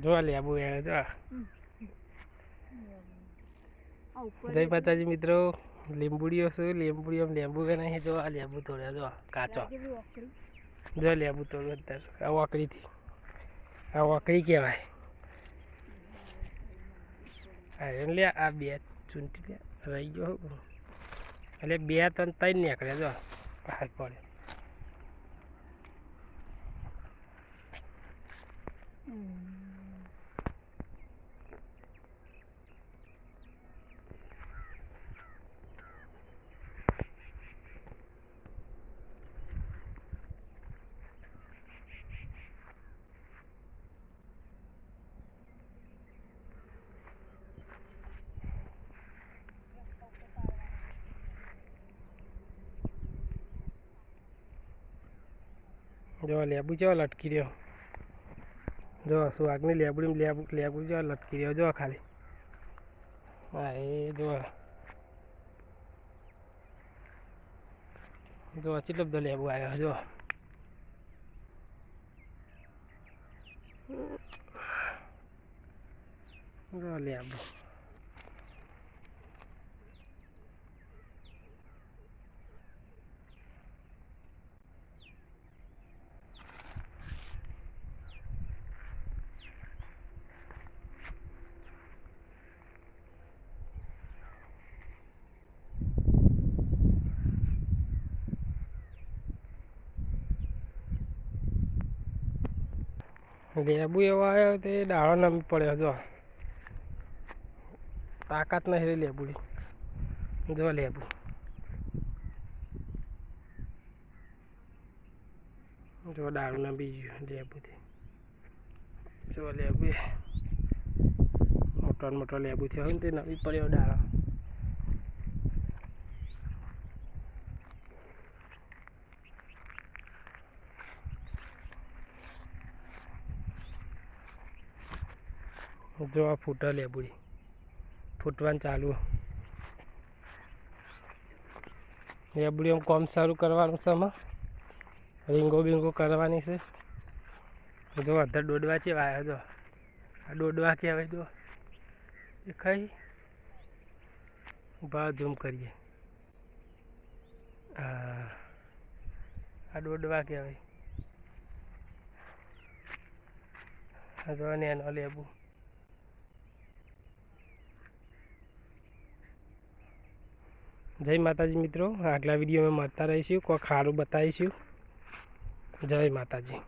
જો લેબુ એને જો જય માતાજી મિત્રો. લીંબુડીઓ શું? લીંબુડીઓ લીંબુ કે નહીં જો આ લેબુ તોડ્યા જો કાચો. જો લેબુ તોડ્યો આ આ ઓકડીથી આ વાકડી કહેવાય. હા લે આ બે ચૂંટી લે. રહી ગયો એટલે બે ત્રણ ત્રણ નીકળે જો બહાર પડે. જો લેબુ જો લટકી રહ્યો? જો સુહાગની લેબડી લેબુ લેબુ જો લટકી રહ્યો? જો ખાલી. હા, એ જો. જો કેટલો બધો લેબુ આવ્યો, જો. જો લેબુ. લેબુ એવો આવ્યો તે દાળો નમી પડ્યો, જો. તાકાત નહીં લેબુની. જો લેબુ. જો દારૂ નમી ગયું લેબુથી. જો લેબુ મોટો ને મોટો લેબુ થયો ને તે નમી પડ્યો દાળો. જો આ ફૂટો લેબુડી ફૂટવાનું ચાલુ. લેબુડી આમ કોમ સારું કરવાનું છે આમાં? રીંગો બીંગો કરવાની છે? જો અધર દોડવા છે વાયો જો. આ દોડવા કહેવાય જો? એ ખાઈ ભાવ ઝૂમ કરીએ. હા આ દોડવા કહેવાય આ જો ને એનો લેબુ જય માતાજી મિત્રો. આગલા વિડીયોમાં મળતા રહીશું. કોઈ ખારું બતાવીશું. જય માતાજી.